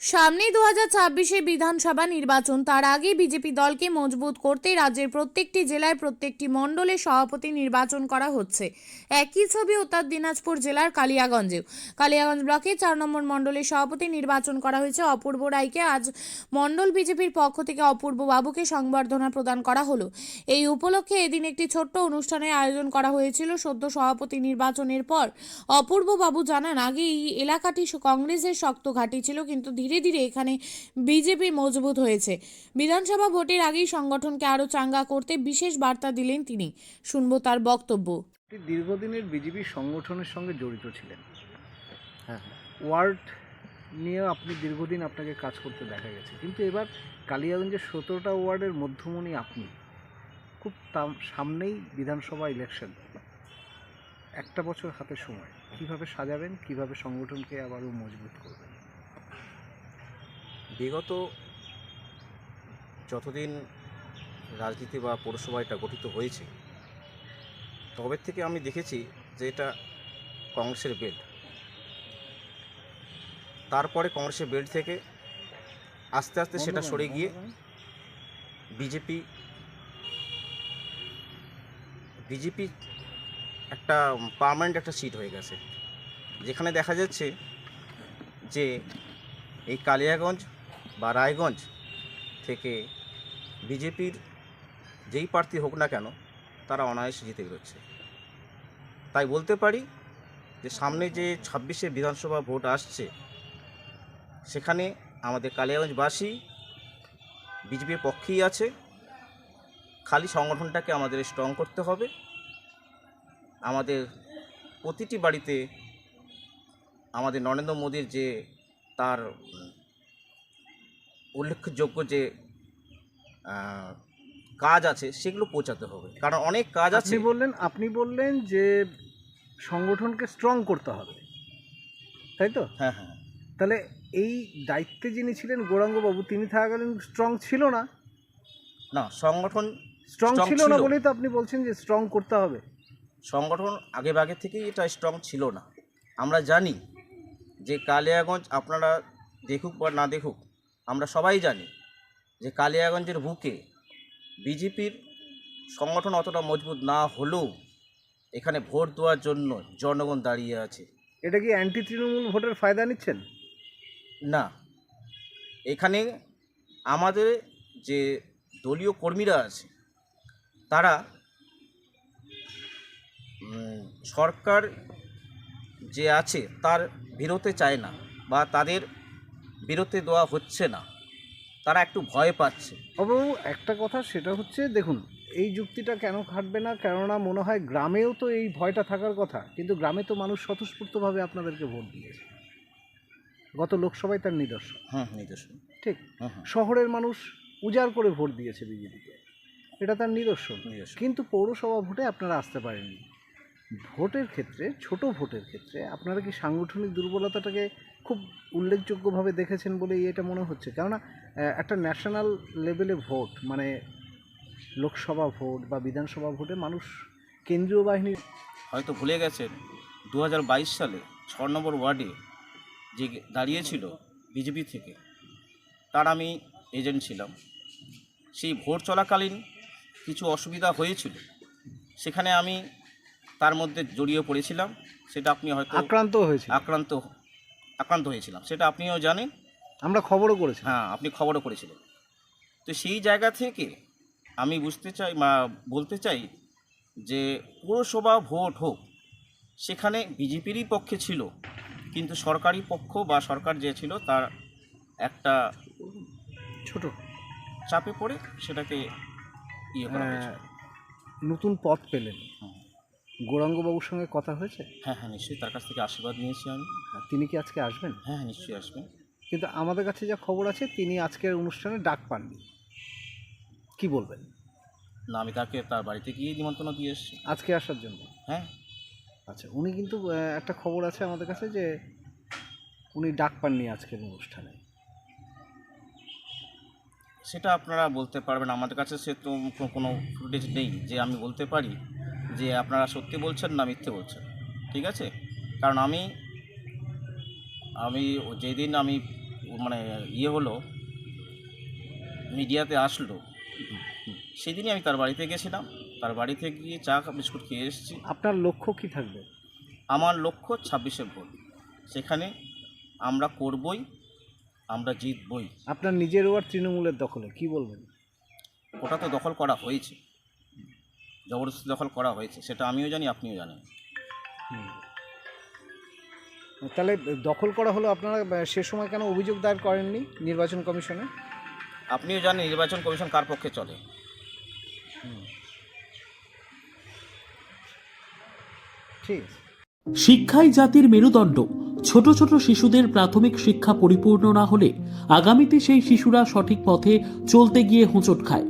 সামনেই দু হাজার বিধানসভা নির্বাচন, তার আগে বিজেপি দলকে মজবুত করতে রাজ্যের প্রত্যেকটি জেলায় প্রত্যেকটি মণ্ডলে সভাপতি নির্বাচন করা হচ্ছে। একই ছবি উত্তর দিনাজপুর জেলার কালিয়াগঞ্জেও। কালিয়াগঞ্জ ব্লকে চার নম্বর মণ্ডলে সভাপতি নির্বাচন করা হয়েছে। অপূর্ব রায়কে আজ মণ্ডল বিজেপির পক্ষ থেকে অপূর্ব বাবুকে সংবর্ধনা প্রদান করা হলো। এই উপলক্ষে এদিন একটি ছোট্ট অনুষ্ঠানের আয়োজন করা হয়েছিল সদ্য সভাপতি নির্বাচনের পর। অপূর্ব বাবু জানান আগে এই এলাকাটি কংগ্রেসের শক্ত ঘাঁটি ছিল, কিন্তু ধীরে ধীরে ধীরে এখানে বিজেপি মজবুত হয়েছে। বিধানসভা ভোটের আগেই সংগঠনকে আরও চাঙ্গা করতে বিশেষ বার্তা দিলেন তিনি। শুনব তার বক্তব্য। দীর্ঘদিনের বিজেপি সংগঠনের সঙ্গে জড়িত ছিলেন। হ্যাঁ হ্যাঁ। ওয়ার্ড নিয়ে আপনি দীর্ঘদিন আপনাকে কাজ করতে দেখা গেছে। কিন্তু এবার কালিয়াগঞ্জের সতেরোটা ওয়ার্ডের মধ্যমণি আপনি। খুব তাম সামনেই বিধানসভা ইলেকশন একটা বছর হাতে সময়। কীভাবে সাজাবেন কীভাবে সংগঠনকে আবারও মজবুত করবেন? বিগত যতদিন রাজনীতি বা পৌরসভা এটা গঠিত হয়েছে তবে থেকে আমি দেখেছি যে এটা কংগ্রেসের বেল্ট। তারপরে কংগ্রেসের বেল্ট থেকে আস্তে আস্তে সেটা সরে গিয়ে বিজেপি বিজেপি একটা পার্মানেন্ট একটা সিট হয়ে গেছে। যেখানে দেখা যাচ্ছে যে এই কালিয়াগঞ্জ বা রায়গঞ্জ থেকে বিজেপির যেই প্রার্থী হোক না কেন, তারা অনায়াসে জিতে বেরোচ্ছে। তাই বলতে পারি যে সামনে যে ছাব্বিশে বিধানসভা ভোট আসছে, সেখানে আমাদের কালিয়াগঞ্জবাসী বিজেপির পক্ষেই আছে। খালি সংগঠনটাকে আমাদের স্ট্রং করতে হবে। আমাদের প্রতিটি বাড়িতে আমাদের নরেন্দ্র মোদীর যে তার উল্লেখযোগ্য যে কাজ আছে সেগুলো পৌঁছাতে হবে। কারণ অনেক কাজ আছে। বললেন আপনি বললেন যে সংগঠনকে স্ট্রং করতে হবে। তাই তো? হ্যাঁ হ্যাঁ। তাহলে এই দায়িত্বে যিনি ছিলেন গৌরাঙ্গবাবু তিনি থাকাকালীন স্ট্রং ছিল না? না সংগঠন স্ট্রং ছিল না বলেই তো আপনি বলছেন যে স্ট্রং করতে হবে। সংগঠন আগে ভাগে থেকেই এটা স্ট্রং ছিল না। আমরা জানি যে কালিয়াগঞ্জ আপনারা দেখুক বা না দেখুক আমরা সবাই জানি যে কালিয়াগঞ্জের বুকে বিজেপির সংগঠন অতটা মজবুত না হলেও এখানে ভোট দেওয়ার জন্য জনগণ দাঁড়িয়ে আছে। এটা কি অ্যান্টি তৃণমূল ভোটের ফায়দা নিচ্ছেন? না। এখানে আমাদের যে দলীয় কর্মীরা আছে তারা সরকার যে আছে তার বিরতে চায় না বা তাদের বিরতে দেওয়া হচ্ছে না। তারা একটু ভয় পাচ্ছে। অবাবু একটা কথা সেটা হচ্ছে দেখুন এই যুক্তিটা কেন খাটবে না? কেননা মনে হয় গ্রামেও তো এই ভয়টা থাকার কথা কিন্তু গ্রামে তো মানুষ স্বতঃস্ফূর্তভাবে আপনাদেরকে ভোট দিয়েছে। গত লোকসভায় তার নিদর্শন। হুম নিজস্ব ঠিক হুম হুম শহরের মানুষ উজাড় করে ভোট দিয়েছে বিজেপিকে। এটা তার নিদর্শন। কিন্তু পৌরসভা ভোটে আপনারা আসতে পারেননি। ভোটের ক্ষেত্রে ছোট ভোটের ক্ষেত্রে আপনারা কি সাংগঠনিক দুর্বলতাটাকে খুব উল্লেখযোগ্যভাবে দেখেছেন বলেই এটা মনে হচ্ছে। কেননা একটা ন্যাশনাল লেভেলে ভোট মানে লোকসভা ভোট বা বিধানসভা ভোটে মানুষ কেন্দ্রীয় বাহিনী হয়তো ভুলে গেছেন দু হাজার বাইশ সালে ছ নম্বর ওয়ার্ডে যে দাঁড়িয়েছিল বিজেপি থেকে তার আমি এজেন্ট ছিলাম। সেই ভোট চলাকালীন কিছু অসুবিধা হয়েছিল সেখানে আমি তার মধ্যে জড়িয়ে পড়েছিলাম সেটা আপনি হয়তো আক্রান্ত হয়েছে আক্রান্ত আক্রান্ত হয়েছিলাম। সেটা আপনিও জানেন। আমরা খবরও করেছি হ্যাঁ আপনি খবরও করেছিলেন। তো সেই জায়গা থেকে আমি বুঝতে চাই বা বলতে চাই যে পৌরসভা ভোট হোক সেখানে বিজেপিরই পক্ষে ছিল কিন্তু সরকারি পক্ষ বা সরকার যে ছিল তার একটা ছোট। চাপে পড়ে সেটাকে ইয়ে করা হয়েছে। নতুন পথ পেলেন। গৌরাঙ্গবাবুর সঙ্গে কথা হয়েছে? হ্যাঁ হ্যাঁ নিশ্চয়ই তার কাছ থেকে আশীর্বাদ নিয়েছি আমি। তিনি কি আজকে আসবেন? হ্যাঁ হ্যাঁ নিশ্চয়ই আসবেন। কিন্তু আমাদের কাছে যা খবর আছে তিনি আজকের অনুষ্ঠানে ডাক পাননি। কি বলবেন? না আমি তাকে তার বাড়িতে গিয়ে নিমন্ত্রণ দিয়ে এসেছি। আজকে আসার জন্য? হ্যাঁ। আচ্ছা উনি কিন্তু একটা খবর আছে আমাদের কাছে যে উনি ডাক পাননি আজকের অনুষ্ঠানে। সেটা আপনারা বলতে পারবেন। আমাদের কাছে সে তো কোনো ফুটেজ নেই যে আমি বলতে পারি। যে আপনারা সত্যি বলছেন না মিথ্যে বলছেন ঠিক আছে? কারণ আমি আমি ও যেদিন আমি মানে ইয়ে হলো মিডিয়াতে আসলো সেদিনই আমি তার বাড়িতে গেছিলাম। তার বাড়িতে গিয়ে চা বিস্কুট খেয়ে এসেছি। আপনার লক্ষ্য কি থাকবে? আমার লক্ষ্য ছাব্বিশে ভোট। সেখানে আমরা করবই আমরা জিতবই। আপনার নিজের ওয়ার্ড তৃণমূলের দখলে কি বলবেন? ওটা তো দখল করা হয়েছে। জবরদস্তি দখল করা হয়েছে সেটা আমিও জানি আপনিও জানেন। হুম। তাহলে দখল করা হলো আপনারা সে সময় কেন অভিযোগ দায়ের করেননি নির্বাচন কমিশনে? আপনিও জানেন নির্বাচন কমিশন কার পক্ষে চলে। ঠিক। আছে শিক্ষাই জাতির মেরুদণ্ড। ছোট ছোট শিশুদের প্রাথমিক শিক্ষা পরিপূর্ণ না হলে আগামীতে সেই শিশুরা সঠিক পথে চলতে গিয়ে হোঁচট খায়।